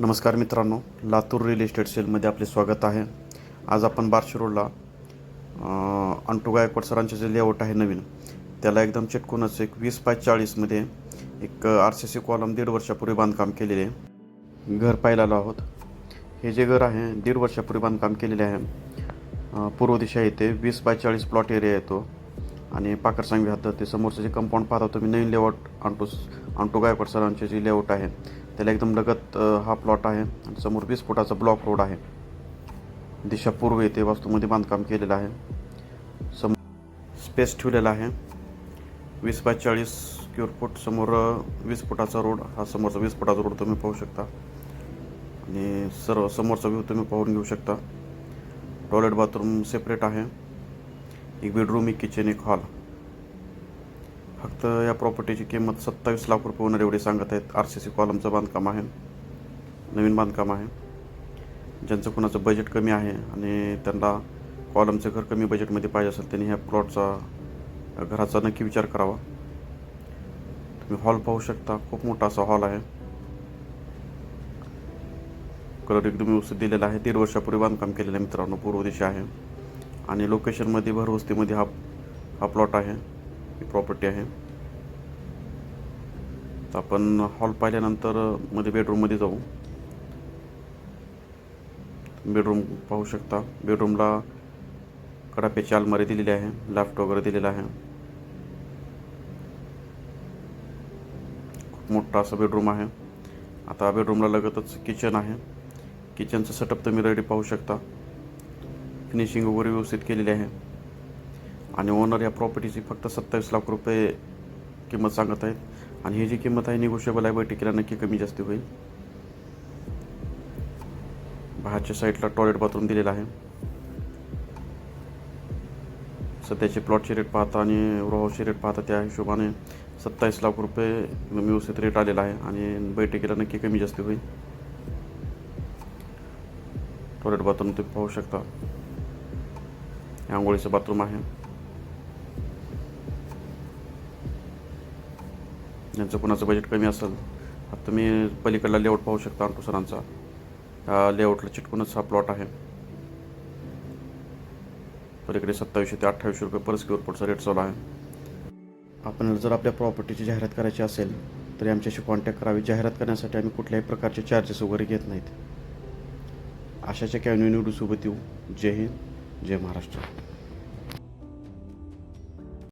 नमस्कार मित्रांनो Latur real estate सेलमध्ये आपले स्वागत आहे. आज आपण बार्शी रोडला अंटू गायकवाड सरांचे जे लेआउट आहे नवीन त्याला एकदम चिटकूनच एक वीस बाय चाळीसमध्ये एक आर सी सी कॉलम दीड वर्षापूर्वी बांधकाम केलेले घर पाहायला आलो आहोत. हे जे घर आहे दीड वर्षापूर्वी बांधकाम केलेले आहे. पूर्व दिशा येते वीस बाय चाळीस प्लॉट एरिया येतो. आणि पाकरसांग हात ते समोरचं जे कंपाऊंड पाहता तुम्ही नवीन लेआउट अंटू अंटू गायकवाड सरांचे जे लेआउट आहे त्याला एकदम लगत हा प्लॉट आहे. आणि समोर वीस फुटाचा ब्लॉक रोड आहे. दिशा पूर्व येथे वास्तूमध्ये बांधकाम केलेलं आहे. सम स्पेस ठेवलेला आहे. वीस बाय चाळीस स्क्वेअर फूट समोर वीस फुटाचा रोड हा समोरचा वीस फुटाचा रोड तुम्ही पाहू शकता. आणि सर्व समोरचा व्ह्यू तुम्ही पाहून घेऊ शकता. टॉयलेट बाथरूम सेपरेट आहे. एक बेडरूम एक किचन एक हॉल फक्त या प्रॉपर्टीची किंमत सत्तावीस लाख रुपये होणार एवढी सांगत आहेत. आर सी सी कॉलमचं बांधकाम आहे. नवीन बांधकाम आहे. ज्यांचं कुणाचं बजेट कमी आहे आणि त्यांना कॉलमचं घर कमी बजेटमध्ये पाहिजे असेल त्यांनी ह्या प्लॉटचा घराचा नक्की विचार करावा. तुम्ही हॉल पाहू शकता. खूप मोठा असा हॉल आहे. कलर एकदम व्यवस्थित दिलेला आहे. दीड वर्षापूर्वी बांधकाम केलेलं आहे मित्रांनो. पूर्व दिशा आहे. आणि लोकेशनमध्ये भरवस्तीमध्ये हा हा प्लॉट आहे. ही प्रॉपर्टी आहे. तर आपण हॉल पाहिल्यानंतरमध्ये बेडरूममध्ये जाऊ. बेडरूम पाहू शकता. बेडरूमला कडाप्याची अलमारी दिलेली आहे. लॅफ्ट वगैरे दिलेला आहे. खूप मोठा असा बेडरूम आहे. आता बेडरूमला लगतच किचन आहे. किचनचं सेटअप तुम्ही रेडी पाहू शकता. फिनिशिंग वगैरे व्यवस्थित केलेली आहे. आणि ओनर या प्रॉपर्टीची फक्त सत्तावीस लाख रुपये किंमत सांगत आहेत. आणि ही जी किंमत आहे निगोशिएबल आहे बैठकीला नक्की कमी जास्त होईल. बाहेरच्या साईडला टॉयलेट बाथरूम दिलेला आहे. सध्याचे प्लॉटचे रेट पाहता आणि रोहावचे रेट पाहता त्या हिशोबाने सत्तावीस लाख रुपये व्यवस्थित रेट आलेला आहे आणि बैठकीला नक्की कमी जास्त होईल. टॉयलेट बाथरूम तुम्ही पाहू शकता. हे आंघोळीचं बाथरूम आहे. ज्यांचं कुणाचं बजेट कमी असेल आता तुम्ही पलीकडला लेआउट पाहू शकता अंटू सरांचा. ह्या लेआउटला चिटकूनच हा प्लॉट आहे. पलीकडे सत्तावीसशे ते अठ्ठावीसशे रुपये पर स्क्वेअर फूटचा रेट चालू आहे. आपण जर आपल्या प्रॉपर्टीची जाहिरात करायची असेल तरी आमच्याशी कॉन्टॅक्ट करावी. जाहिरात करण्यासाठी आम्ही कुठल्याही प्रकारचे चार्जेस वगैरे घेत नाहीत. अशाच्या कॅन्यू निवडूसोबत येऊ. जय हिंद जय महाराष्ट्र.